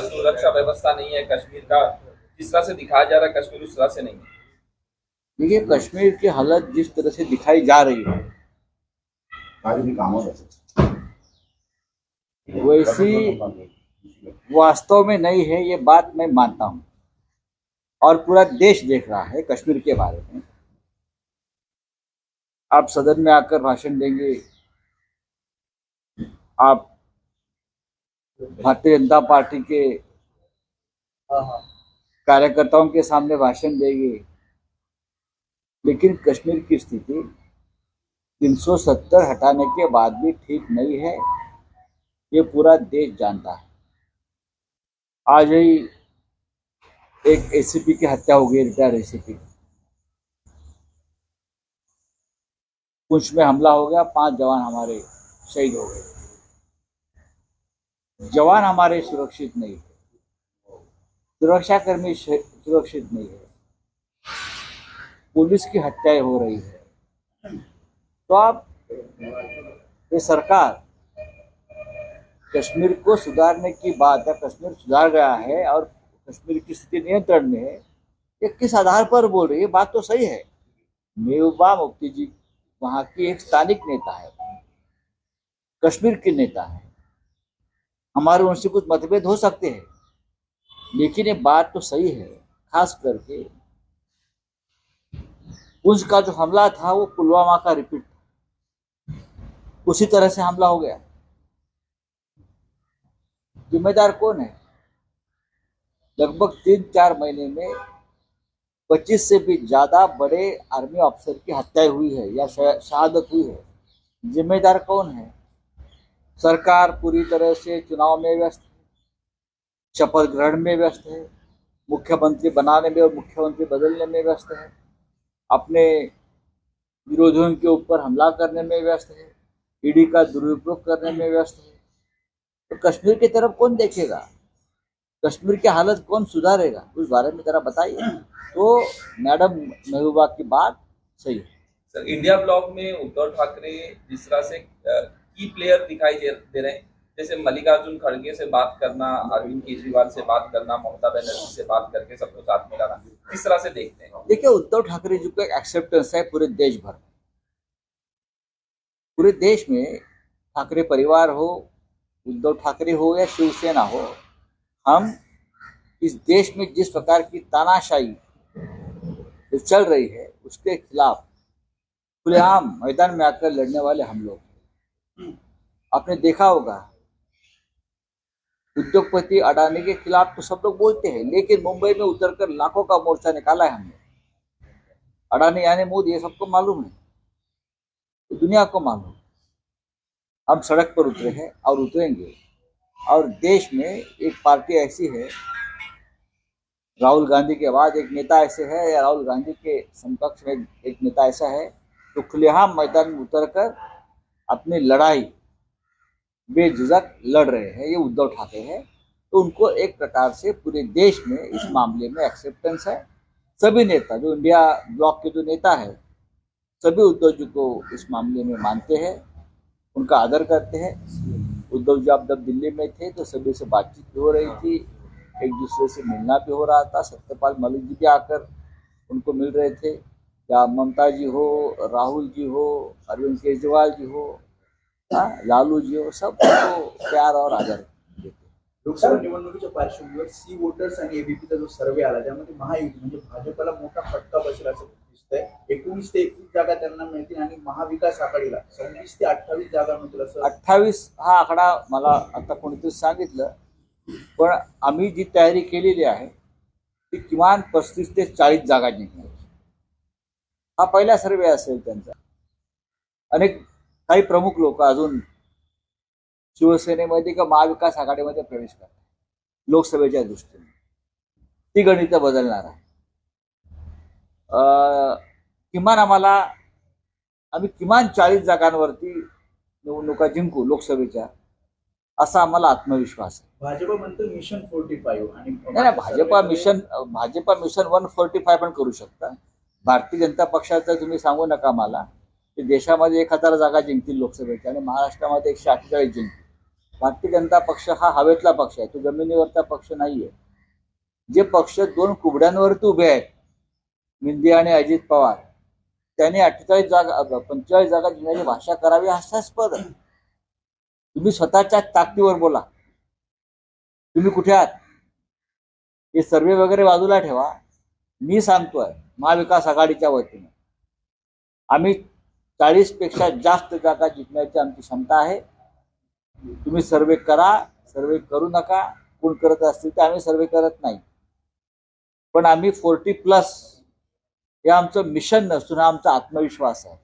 सुरक्षा व्यवस्था नहीं है कश्मीर का जिस तरह से दिखाया जा रहा है कश्मीर उस तरह से नहीं है। देखिए कश्मीर की हालत जिस तरह से दिखाई जा रही है आज भी काम रहा वैसी वास्तव में नहीं है ये बात मैं मानता हूँ। और पूरा देश देख रहा है कश्मीर के बारे में। आप सदन में आकर भाषण देंगे आप भारतीय जनता पार्टी के कार्यकर्ताओं के सामने भाषण देंगे। लेकिन कश्मीर की स्थिति 370 हटाने के बाद भी ठीक नहीं है। ये पूरा देश जानता है। आज ही एक एसीपी की हत्या हो गई रिटायर एसीपी पुंछ में हमला हो गया पाँच जवान हमारे शहीद हो गए। जवान हमारे सुरक्षित नहीं है। सुरक्षाकर्मी सुरक्षित नहीं है। पुलिस की हत्याएँ हो रही है। तो आप, ये सरकार कश्मीर को सुधारने की बात है, कश्मीर सुधार गया है और कश्मीर की स्थिति नियंत्रण में है, ये किस आधार पर बोल रही है? बात तो सही है। मेहबूबा मुफ्ती जी वहाँ की एक स्थानिक नेता है, कश्मीर की नेता है। हमारे उनसे कुछ मतभेद हो सकते हैं। लेकिन ये बात तो सही है, खास करके उसका जो हमला था, वो पुलवामा का रिपीट था। उसी तरह से हमला हो गया। जिम्मेदार कौन है? लगभग तीन चार महीने में 25 से भी ज़्यादा बड़े आर्मी ऑफिसर की हत्या हुई है या शहादत हुई है। जिम्मेदार कौन है? सरकार पूरी तरह से चुनाव में व्यस्त है, शपथ ग्रहण में व्यस्त है, मुख्यमंत्री बनाने में और मुख्यमंत्री बदलने में व्यस्त है, अपने विरोधियों के ऊपर हमला करने में व्यस्त है ईडी का दुरुपयोग करने में व्यस्त है। तो कश्मीर की तरफ़ कौन देखेगा? कश्मीर की हालत कौन सुधारेगा? उस बारे में जरा बताइए। तो मैडम, महबूबा की बात सही है। सर, इंडिया ब्लॉक में उद्धव ठाकरे जिस तरह से की प्लेयर दिखाई दे, रहे हैं। जैसे मल्लिकार्जुन खड़गे से बात करना अरविंद केजरीवाल से बात करना ममता बनर्जी से बात करके सबको साथ मिलाना किस तरह से देखते हैं। देखिए उद्धव ठाकरे जी को एक एक्सेप्टेंस है पूरे देश भर में। पूरे देश में ठाकरे परिवार हो उद्धव ठाकरे हो या शिवसेना हो हम इस देश में जिस प्रकार की तानाशाही जो चल रही है उसके खिलाफ खुलेआम मैदान में आकर लड़ने वाले हम लोग। आपने देखा होगा, उद्योगपति अडानी के खिलाफ तो सब लोग बोलते हैं, लेकिन मुंबई में उतरकर लाखों का मोर्चा निकाला है हमने। अडानी यानी मोदी, ये सबको मालूम है। तो दुनिया को मालूम हम सड़क पर उतरे हैं और उतरेंगे। और देश में एक पार्टी ऐसी है, राहुल गांधी के बाद एक नेता ऐसे है, या राहुल गांधी के समकक्ष में एक नेता ऐसा है तो खुलेआम मैदान में उतरकर अपनी लड़ाई बेझिझक लड़ रहे हैं, ये उद्धव ठाकरे हैं तो उनको एक प्रकार से पूरे देश में इस मामले में एक्सेप्टेंस है। सभी नेता, जो इंडिया ब्लॉक के जो नेता है, सभी उद्धव जी को इस मामले में मानते हैं, उनका आदर करते हैं। उद्धव जी, आप जब दिल्ली में थे तो सभी से बातचीत भी हो रही थी, एक दूसरे से मिलना भी हो रहा था। सत्यपाल मलिक जी भी आकर उनको मिल रहे थे। या ममता जी हो राहुल जी हो अरविंद केजरीवाल जी हो हाँ, लालू जी हो सब उनको प्यार और आदर। लोकसभा निवडणुकीच्या पार्श्वभूमीवर सी वोटर्स आणि एबीपीचा जो सर्वे आला त्यामध्ये महायुती म्हणजे भाजपला मोठा फटका बसेल असं दिसतंय. एकोणीस ते एकवीस जागा त्यांना मिळतील आणि महाविकास आघाडीला सव्वीस ते अठ्ठावीस जागा मिळतील असं अठ्ठावीस हा आकडा मला आता कोणीतरी सांगितलं. पण आम्ही जी तयारी केलेली आहे ती किमान पस्तीस ते चाळीस जागा जिंकणार. हा पहिला सर्वे असेल त्यांचा. अनेक काही प्रमुख लोक अजून शिवसेनेमध्ये किंवा महाविकास आघाडीमध्ये प्रवेश करतात. लोकसभेच्या दृष्टीने. ती गणितं बदलणार आहे. किमान आम्हाला आम्ही किमान चाळीस जागांवरती निवडणुका जिंकू लोकसभेच्या असा आम्हाला आत्मविश्वास आहे. भाजप म्हणतं मिशन फोर्टी फाईव्ह आणि नाही नाही Bhajapa mission Bhajapa mission one forty five पण करू शकता. भारतीय जनता पक्षाचं तुम्ही सांगू नका मला. की देशामध्ये एक हजार जागा जिंकतील लोकसभेच्या आणि महाराष्ट्रामध्ये एकशे अठ्ठेचाळीस जिंकतील. भारतीय जनता पक्ष हा हवेतला पक्ष आहे. तो जमिनीवरचा पक्ष नाहीये. जे पक्ष दोन कुबड्यांवरती उभे आहेत मिंदे आणि अजित पवार त्यांनी अठ्ठेचाळीस जागा पंचेचाळीस जागा जिंकण्याची भाषा करावी हास्यास्पद आहे. तुम्ही स्वतःच्या ताकदीवर बोला. तुम्ही कुठे आहात? हे सर्वे वगैरे बाजूला ठेवा. मी सांगतोय महाविकास आघाडीच्या वतीने. आम्ही चाळीसपेक्षा जास्त जागा जिंकण्याची आमची क्षमता आहे. तुम्ही सर्वे करा सर्वे करू नका कोण करत असतील तर आम्ही सर्वे करत नाही. पण आम्ही फोर्टी प्लस हे आमचं मिशन नसून हा आमचा आत्मविश्वास आहे.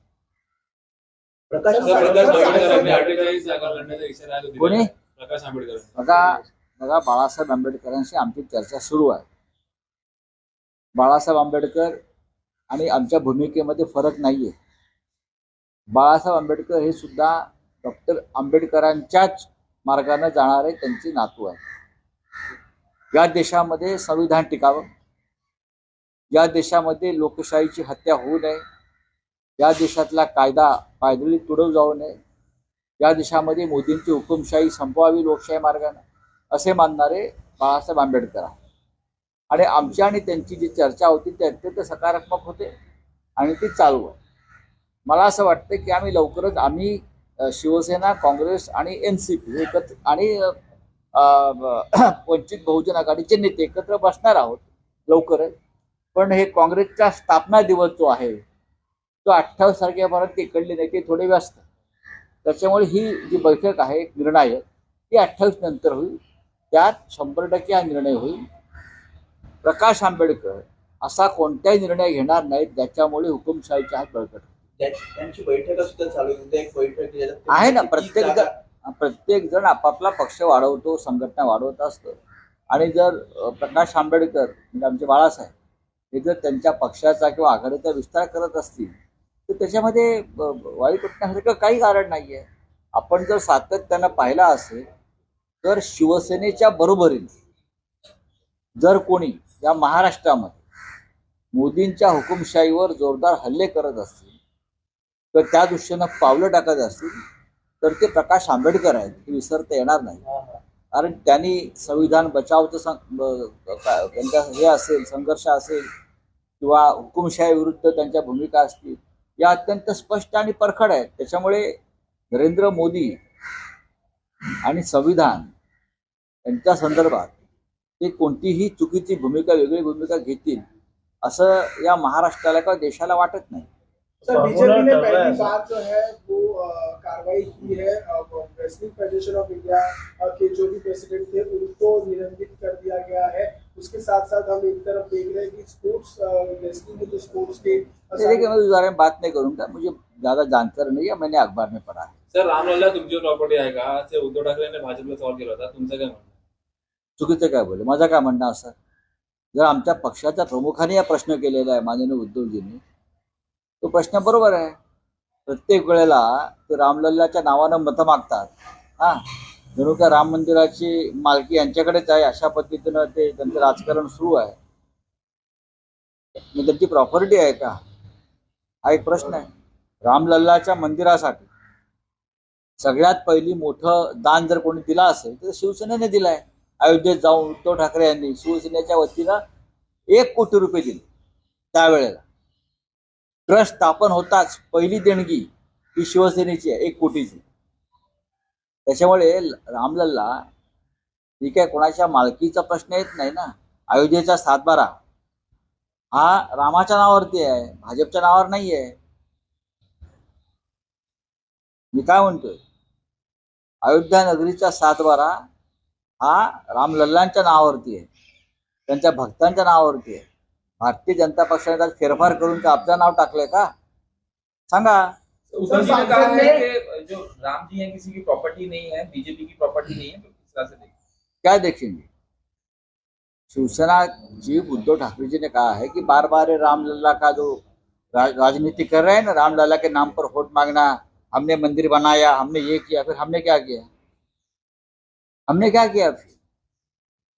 कोणी? बघा बघा बाळासाहेब आंबेडकरांशी आमची चर्चा सुरू आहे. बाळासाहेब आंबेडकर आणि आमच्या भूमिकेमध्ये फरक नाहीये. बाळासाहेब आंबेडकर हे सुद्धा डॉक्टर आंबेडकरांच्याच मार्गाने जाणारे त्यांचे नातू आहे या देशामध्ये संविधान टिकावं. या देशामध्ये लोकशाहीची हत्या होऊ नये. या देशातला कायदा पायदळी तुडव जाऊ नये. या देशामध्ये मोदींची हुकुमशाही संपवावी लोकशाही मार्गाने. असे मानणारे बाळासाहेब आंबेडकर आहे आणि आमची आणि त्यांची जी चर्चा होती ती अत्यंत सकारात्मक होते आणि ती चालू आहे. मला असं वाटतं की आम्ही लवकरच आम्ही शिवसेना काँग्रेस आणि एन सी पी एकत्र आणि वंचित बहुजन आघाडीचे नेते एकत्र बसणार आहोत लवकरच. पण हे काँग्रेसचा स्थापना दिवस जो आहे तो अठ्ठावीस तारखेपर्यंत इकडले नेते थोडे व्यस्त. त्याच्यामुळे ही जी बैठक आहे निर्णायक ती अठ्ठावीस नंतर होईल. त्यात शंभर टक्के हा निर्णय होईल. प्रकाश आंबेडकर असा कोणताही निर्णय घेणार नाहीत ज्याच्यामुळे हुकुमशाहीचे हात बळकट त्यांची बैठक सुद्धा चालू आहे. एक बैठक आहे, आहे ना प्रत्येक जण प्रत्येक जण आपापला पक्ष वाढवतो संघटना वाढवत असतो. आणि जर प्रकाश आंबेडकर म्हणजे आमचे बाळासाहेब हे जर त्यांच्या पक्षाचा किंवा आघाडीचा विस्तार करत असतील तर त्याच्यामध्ये वाईट वाटण्यासारखं काही कारण नाहीये. आपण जर सातत्यानं पाहिला असेल तर शिवसेनेच्या बरोबरीने जर कोणी या महाराष्ट्रामध्ये. मोदींच्या हुकुमशाहीवर जोरदार हल्ले करत असतील तर त्या दृष्टीनं पावलं टाकत असतील तर ते प्रकाश आंबेडकर आहेत हे विसरता येणार नाही. कारण त्यांनी संविधान बचावचं त्यांचा हे असेल संघर्ष असेल किंवा हुकुमशाही विरुद्ध त्यांच्या भूमिका असतील या अत्यंत स्पष्ट आणि परखड आहेत. त्याच्यामुळे नरेंद्र मोदी आणि संविधान यांच्या संदर्भात ते कोणतीही चुकीची भूमिका वेगळी भूमिका घेतील असं या महाराष्ट्राला किंवा देशाला वाटत नाही. सर बीजेपी ने पहली बार जो है वो कार्रवाई की है wrestling federation of India uh, के जो भी प्रेसिडेंट थे उनको निलंबित कर दिया गया है। उसके साथ साथ हम एक तरफ देख रहे हैं कि स्पोर्ट्स रेसलिंग के जो स्पोर्ट्स के तो देखिए मैं उस बारे में बात नहीं करूंगा। मुझे ज्यादा जानकारी नहीं है मैंने अखबार में पढ़ा है। सर रामलल्ला तुमची प्रॉपर्टी आहे का? असे उद्धव ठाकरेंनी भाजपला सवाल केला होता. तुमचं काय म्हणणं? चुकीचं काय बोलले? माझं काय म्हणणं असं? जर आमच्या पक्षाच्या प्रमुखाने हा प्रश्न केलेला आहे माननीय उद्धवजींनी तो प्रश्न बरोबर आहे. प्रत्येक वेळेला ते रामलल्लाच्या नावानं मतं मागतात. हा? जणू का राम मंदिराची मालकी यांच्याकडेच आहे अशा पद्धतीनं ते त्यांचं राजकारण सुरू आहे. मग त्यांची प्रॉपर्टी आहे का? हा एक प्रश्न आहे. रामलल्लाच्या मंदिरासाठी सगळ्यात पहिली मोठं दान जर कोणी दिलं असेल तर शिवसेनेने दिलं आहे अयोध्येत जाऊन उद्धव ठाकरे यांनी शिवसेनेच्या वतीनं एक कोटी रुपये दिले त्यावेळेला. ट्रस्ट स्थापन होताच पहिली देणगी ही शिवसेनेची आहे एक कोटीची. त्याच्यामुळे रामलल्ला ही काय कोणाच्या मालकीचा प्रश्न येत नाही ना? अयोध्येचा सातबारा. हा रामाच्या नावावरती आहे भाजपच्या नावावर नाही आहे. मी काय म्हणतोय? अयोध्या नगरीचा सातबारा हा रामलल्लांच्या नावावरती आहे. त्यांच्या भक्तांच्या नावावरती आहे. भारतीय जनता पक्षाने त्यात फेरफार करून का आपलं नाव टाकलंय का? सांगा. जी ने कहा है कि जो राम जी है किसी की प्रॉपर्टी नहीं है बीजेपी की प्रॉपर्टी नहीं है तो किस तरह से देखिए। क्या देखेंगे? शिवसेना चीफ उद्धव ठाकरे जी ने कहा है कि बार बार रामलला का जो राज, राजनीति कर रहे हैं ना रामलला के नाम पर वोट मांगना हमने मंदिर बनाया हमने ये किया फिर हमने क्या किया? हमने क्या किया फिर?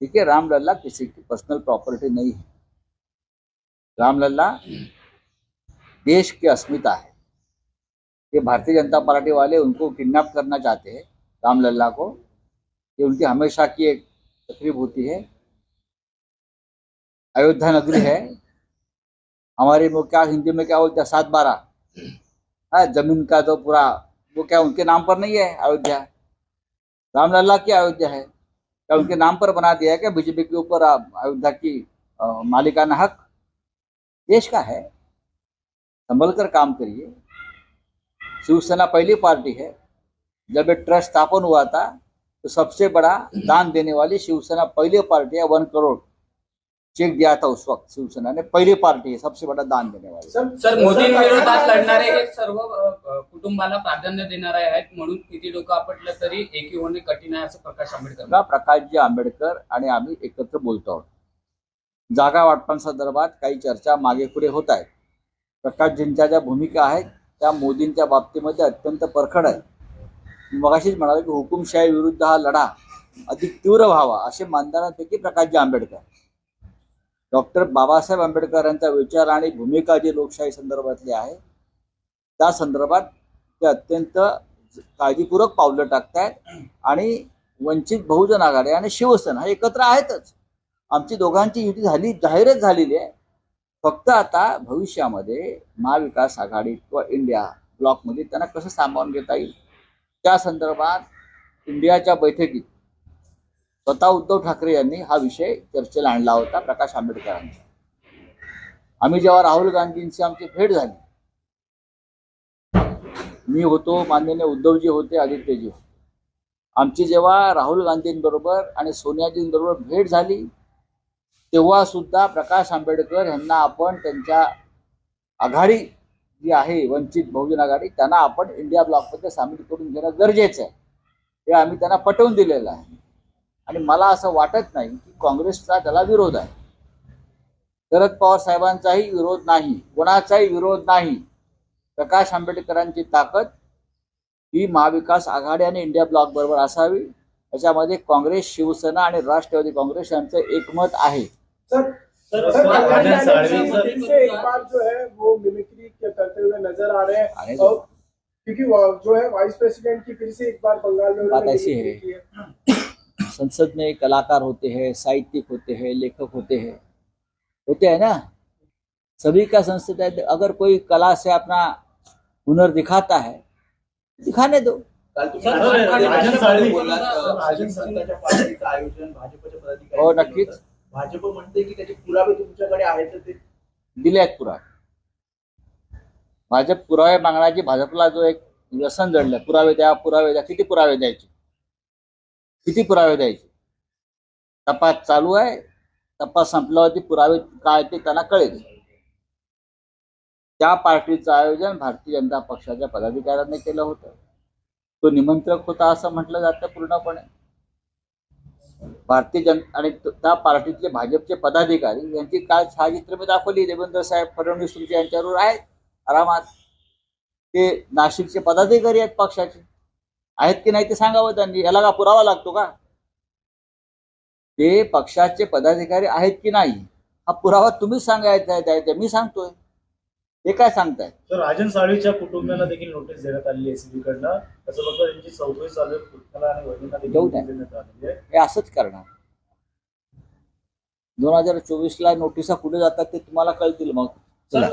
ठीक है रामलला किसी की पर्सनल प्रॉपर्टी नहीं है। रामलला देश की अस्मिता है। ये भारतीय जनता पार्टी वाले उनको किडनैप करना चाहते हैं रामलला को। ये उनकी हमेशा की एक तकलीफ़ होती है। अयोध्या नगरी है। हमारे वो क्या हिंदी में क्या बोलते हैं? सात बारह। हाँ ज़मीन का जो पूरा वो क्या उनके नाम पर नहीं है अयोध्या? रामलला की अयोध्या है। क्या उनके नाम पर बना दिया है क्या? बीजेपी के ऊपर अयोध्या की मालिकाना हक? देश का है। संभल कर काम करिए। शिवसेना पहली पार्टी है। जब ये ट्रस्ट स्थापन हुआ था तो सबसे बड़ा दान देने वाली शिवसेना पहली पार्टी है, वन करोड़। चेक दिया था उस वक्त शिवसेना ने पहली पार्टी है सबसे बड़ा दान देने वाली। सर सर लढणारे हे सर्व अ, कुटुंबाला प्राधान्य देणारे आहेत म्हणून किती डोकं आपटलं तरी एकी होणे कठीण आहे असं प्रकाश आंबेडकर प्रकाशजी आंबेडकर आणि आम्ही एकत्र बोलतो आहोत. जागा वाटपांसंदर्भात काही चर्चा मागे पुढे होत आहेत. प्रकाशजींच्या ज्या भूमिका आहेत त्या मोदींच्या बाबतीमध्ये अत्यंत परखड आहेत. मी मगाशीच म्हणालो की हुकुमशाही विरुद्ध हा लढा अधिक तीव्र व्हावा असे मानणाऱ्यांपैकी प्रकाशजी आंबेडकर. डॉक्टर बाबासाहेब आंबेडकर यांचा विचार आणि भूमिका जी लोकशाही संदर्भातली आहे त्या संदर्भात ते अत्यंत काळजीपूर्वक पावलं टाकतायत आणि वंचित बहुजन आघाडी आणि शिवसेना हे एकत्र आहेतच. आमची दोघांची युती झाली जाहीरच झालेली आहे. फक्त आता भविष्यामध्ये महाविकास आघाडी किंवा इंडिया ब्लॉकमध्ये त्यांना कसं सामावून घेता येईल? त्या संदर्भात इंडियाच्या बैठकीत स्वतः उद्धव ठाकरे यांनी हा विषय चर्चेला आणला होता प्रकाश आंबेडकरांचा आम्ही जेव्हा राहुल गांधींची आमची भेट झाली मी होतो माननीय उद्धवजी होते आदित्यजी होते. आमची जेव्हा राहुल गांधींबरोबर आणि सोनियाजींबरोबर भेट झाली तेव्हा सुद्धा प्रकाश आंबेडकर यांना आपण त्यांच्या आघाडी जी आहे वंचित बहुजन आघाडी त्यांना आपण इंडिया ब्लॉकमध्ये सामील करून घेणं गरजेचं आहे. हे आम्ही त्यांना पटवून दिलेलं आहे. आणि मला असं वाटत नाही की काँग्रेसचा त्याला विरोध आहे. शरद पवार साहेबांचाही विरोध नाही कोणाचाही विरोध नाही. प्रकाश आंबेडकरांची ताकद ही महाविकास आघाडी आणि इंडिया ब्लॉक बरोबर असावी. याच्यामध्ये काँग्रेस शिवसेना आणि राष्ट्रवादी काँग्रेस यांचं एकमत आहे. है हैं। क्योंकि जो है वाइस प्रेसिडेंट की फिर से एक बार बंगाल में संसद में कलाकार होते हैं साहित्यिक होते हैं लेखक होते हैं। होते हैं ना? सभी का संसद है अगर कोई कला से अपना हुनर दिखाता है दिखाने दो। हो, नक्कीच. भाजप म्हणते की त्याचे पुरावे तुमच्याकडे आहेत ते दिले आहेत पुरावे. भाजप पुरावे मागण्याची भाजपला जो एक व्यसन जडलं पुरावे द्या पुरावे द्या किती पुरावे द्यायचे? किती पुरावे द्यायचे? तपास चालू आहे. तपास संपल्यावरती पुरावे काय ते त्यांना कळेल. त्या पार्टीचं आयोजन भारतीय जनता पक्षाच्या पदाधिकाऱ्यांनी केलं होतं. तो निमंत्रक होता असं म्हटलं जातं पूर्णपणे. भारतीय जन आणि त्या पार्टीतले भाजपचे पदाधिकारी यांची काल छायाचित्र मी दाखवली. देवेंद्र साहेब फडणवीस तुमचे यांच्यावर आहेत. आरामात. ते नाशिकचे पदाधिकारी आहेत पक्षाचे. आहेत की नाही ते सांगावं त्यांनी? याला का पुरावा लागतो का? ते पक्षाचे पदाधिकारी आहेत की नाही? हा पुरावा तुम्हीच सांगायचा आहे द्यायचा मी सांगतोय. ते काय सांगताय? तर राजन साळवीच्या कुटुंबियांना देखील नोटीस देण्यात आली एसीबी कडनं तसं बघता त्यांची चौकशी चालू आहे. पुतला आणि वहिनींना देखील देऊ द्या. नोटीस देण्यात आलेली आहे. हे असंच करणार. दोन हजार चोवीस ला नोटिसा कुठे जातात ते तुम्हाला कळतील मग. चला.